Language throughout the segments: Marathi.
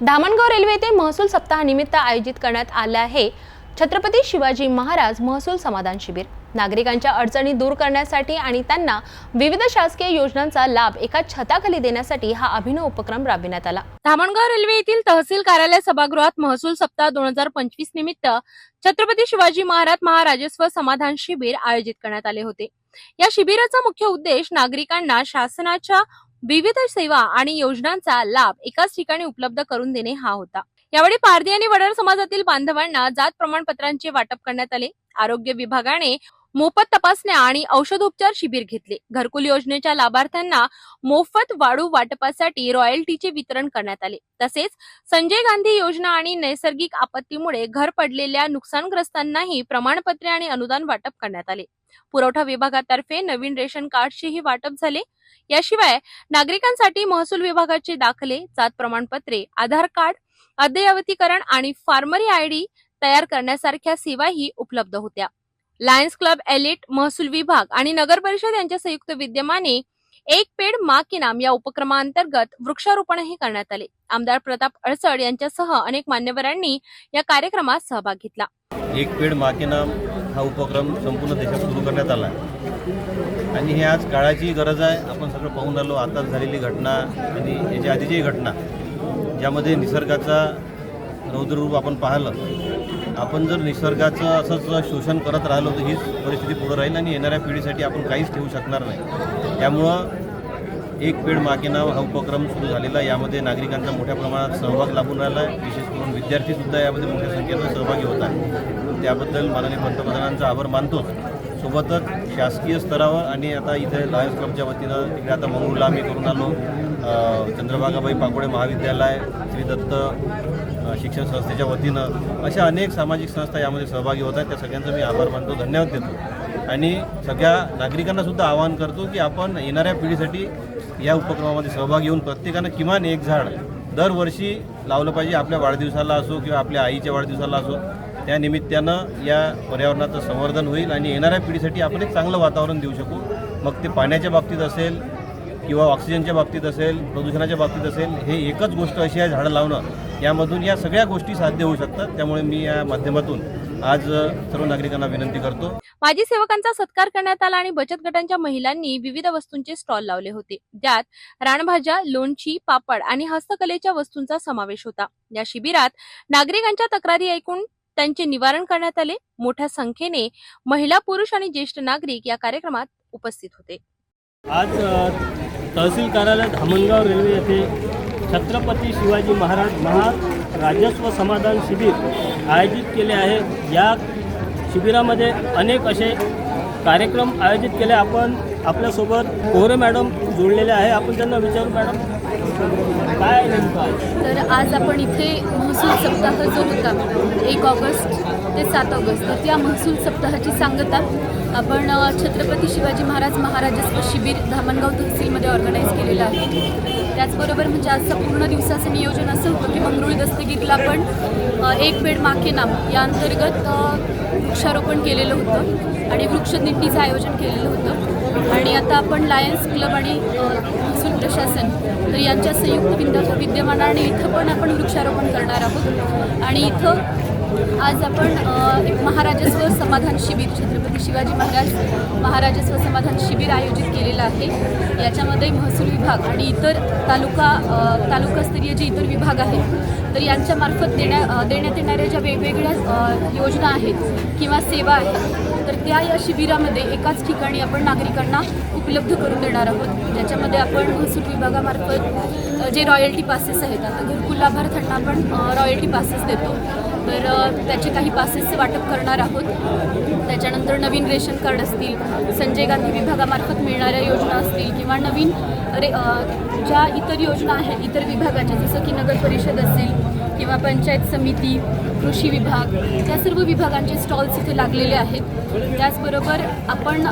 धामणगाव रेल्वे येथे महसूल सप्ताहानिमित्त आयोजित करण्यात आले आहे. छत्रपती शिवाजी महाराज महसूल समाधान शिबिर. नागरिकांच्या अडचणी दूर करण्यासाठी आणि त्यांना विविध शासकीय योजनांचा लाभ एका छताखाली देण्यासाठी हा अभिनव उपक्रम राबविण्यात आला. धामणगाव रेल्वे येथील तहसील कार्यालय सभागृहात महसूल सप्ताह दोन हजार पंचवीस निमित्त छत्रपती शिवाजी महाराज महाराजस्व समाधान शिबिर आयोजित करण्यात आले होते. या शिबिराचा मुख्य उद्देश नागरिकांना शासनाच्या विविध सेवा आणि योजनांचा लाभ एकाच ठिकाणी उपलब्ध करून देणे हा होता. यावेळी पारधी आणि वडार समाजातील बांधवांना जात प्रमाणपत्रांचे वाटप करण्यात आले. आरोग्य विभागाने मोफत तपासण्या आणि औषधोपचार शिबिर घेतले. घरकुल योजनेच्या लाभार्थ्यांना मोफत वाळू वाटपासाठी रॉयल्टीचे वितरण करण्यात आले. तसेच संजय गांधी योजना आणि नैसर्गिक आपत्तीमुळे घर पडलेल्या नुकसानग्रस्तांनाही प्रमाणपत्रे आणि अनुदान वाटप करण्यात आले. पुरवठा विभागातर्फे नवीन रेशन कार्डचेही वाटप झाले. याशिवाय नागरिकांसाठी महसूल विभागाचे दाखले जात प्रमाणपत्रे आधार कार्ड अद्ययावतीकरण आणि फार्मरी आयडी तयार करण्यासारख्या सेवाही उपलब्ध होत्या. लायन्स क्लब एलिट महसूल विभाग आणि नगर परिषद यांच्या संयुक्त विद्यमाने एक पेड मा की नाम या उपक्रमाअंतर्गत वृक्षारोपणही करण्यात आले. आमदार प्रताप अडसड यांच्यासह अनेक मान्यवरांनी या कार्यक्रमात सहभाग घेतला. एक पेड माके नाम हा उपक्रम संपूर्ण देशात सुरू करण्यात आला आहे. आणि हे आज काळाची गरज आहे. आपण सगळं पाहून आलो आताच झालेली घटना आणि याच्या आधीची घटना ज्यामध्ये निसर्गाचा रौद्ररूप आपण पाहिलं. आपण जर निसर्गाचं असंच शोषण करत राहिलो तर हीच परिस्थिती पुढं राहील आणि येणाऱ्या पिढीसाठी आपण काहीच ठेवू शकणार नाही. त्यामुळं एक पेड मागे नाव हा उपक्रम सुरू झालेला यामध्ये नागरिकांचा मोठ्या प्रमाणात सहभाग लाभून राहिला आहे. विशेष करून विद्यार्थीसुद्धा यामध्ये मोठ्या संख्येनं सहभागी होत आहे त्याबद्दल माननीय पंतप्रधानांचा आभार मानतोच सोबतच शासकीय स्तरावर आणि आता इथे लायन्स क्लबच्या वतीनं तिकडे आता मंगळूरला आम्ही करून आलो. चंद्रभागाबाई पाकोडे महाविद्यालय श्री दत्त शिक्षण संस्थेच्या वतीनं अशा अनेक सामाजिक संस्था यामध्ये सहभागी होत आहेत. त्या सगळ्यांचा मी आभार मानतो. धन्यवाद देतो. आणि सगळ्या नागरिकांना सुद्धा आवाहन करतो की आपण येणाऱ्या पिढीसाठी या उपक्रमामध्ये सहभाग घेऊन प्रत्येकानं किमान एक झाड दरवर्षी लावलं पाहिजे. आपल्या वाढदिवसाला असो किंवा आपल्या आईच्या वाढदिवसाला असो त्या निमित्तानं या पर्यावरणाचं संवर्धन होईल आणि येणाऱ्या पिढीसाठी आपण एक चांगलं वातावरण देऊ शकू. मग ते पाण्याच्या बाबतीत असेल किंवा ऑक्सिजनच्या बाबतीत असेल प्रदूषणाच्या बाबतीत असेल हे एकच गोष्ट अशी आहे झाडं लावणं. यामधून या सगळ्या गोष्टी साध्य होऊ शकतात. त्यामुळे मी या माध्यमातून आज सर्व नागरिकांना विनंती करतो. माजी सेवकांचा सत्कार करण्यात आला आणि बचत गटांच्या महिलांनी विविध वस्तूंचे स्टॉल लावले होते. ज्यात रानभाज्या लोणची पापड आणि हस्तकलेच्या वस्तूंचा समावेश होता. या शिबिरात नागरिकांच्या तक्रारी ऐकून त्यांचे निवारण करण्यात आले. मोठ्या संख्येने महिला पुरुष आणि ज्येष्ठ नागरिक या कार्यक्रमात उपस्थित होते. आज तहसील कार्यालय धामणगाव रेल्वे येथे छत्रपती शिवाजी महाराज महाराजस्व समाधान शिबिर आयोजित केले आहे. या शिबिरामध्ये अनेक असे कार्यक्रम आयोजित केले. आपण आपल्यासोबत कोहरे मॅडम जोडलेले आहे. आपण त्यांना विचारू मॅडम. तर आज आपण इथे महसूल सप्ताह जो होता एक ऑगस्ट ते सात ऑगस्ट तर त्या महसूल सप्ताहाची सांगता आपण छत्रपती शिवाजी महाराज महाराजस्व शिबिर धामणगाव तहसीलमध्ये ऑर्गनाईज केलेलं आहे. त्याचबरोबर म्हणजे आजचं पूर्ण दिवसाचं नियोजन असं होतं की मंगरुळ दस्तगीरला पण एक बेड माके नाम या अंतर्गत वृक्षारोपण केलेलं होतं आणि वृक्षदिंडीचं आयोजन केलेलं होतं. आणि आता आपण लायन्स क्लब आणि प्रशासन तर यांच्या संयुक्त विद्यमान आणि इथं पण आपण वृक्षारोपण करणार आहोत. आणि इथं आज आपण एक महाराजस्व समाधान शिबिर छत्रपती शिवाजी महाराज महाराजस्व समाधान शिबिर आयोजित केलेलं आहे. याच्यामध्ये महसूल विभाग आणि इतर तालुका तालुकास्तरीय जे इतर विभाग आहेत तर यांच्यामार्फत देण्या देण्यात येणाऱ्या ज्या वेगवेगळ्या योजना आहेत किंवा सेवा आहेत तर त्या या शिबिरामध्ये एकाच ठिकाणी आपण नागरिकांना उपलब्ध करून देणार आहोत. ज्याच्यामध्ये आपण महसूल विभागामार्फत जे रॉयल्टी पासेस आहेत आता घरकुल लाभार्थ्यांना आपण रॉयल्टी पासेस देतो. तर त्याचे काही पासेसचे वाटप करणार आहोत. त्याच्यानंतर नवीन रेशन कार्ड असतील संजय गांधी विभागामार्फत मिळणाऱ्या योजना असतील किंवा नवीन रे ज्या इतर योजना आहेत इतर विभागाच्या जसं की नगर परिषद असेल किंवा पंचायत समिती कृषी विभाग त्या सर्व विभागांचे स्टॉल्स इथे लागलेले आहेत. त्याचबरोबर आपण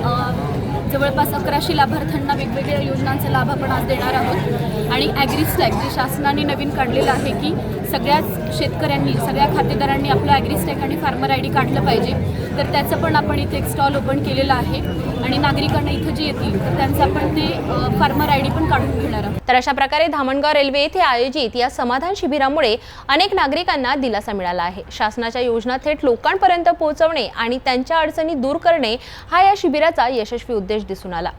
जवळपास अकराशे लाभार्थ्यांना वेगवेगळ्या योजनांचा लाभ आपण आज देणार आहोत. आणि ॲग्रीस्टॅक जे शासनाने नवीन काढलेलं आहे की सगळ्याच शेतकऱ्यांनी सगळ्या खातेदारांनी आपलं ॲग्रिस्टॅग आणि फार्मर आय डी काढलं पाहिजे. तर त्याचं पण आपण इथे एक स्टॉल ओपन केलेला आहे. आणि नागरिकांना इथं जे येतील तर त्यांचं आपण ते फार्मर आय डी पण काढून घेणार आहोत. तर अशा प्रकारे धामणगाव रेल्वे येथे आयोजित या समाधान शिबिरामुळे अनेक नागरिकांना दिलासा मिळाला आहे. शासनाच्या योजना थेट लोकांपर्यंत पोहोचवणे आणि त्यांच्या अडचणी दूर करणे हा या शिबिराचा यशस्वी उद्देश जनादेश दिसून आला.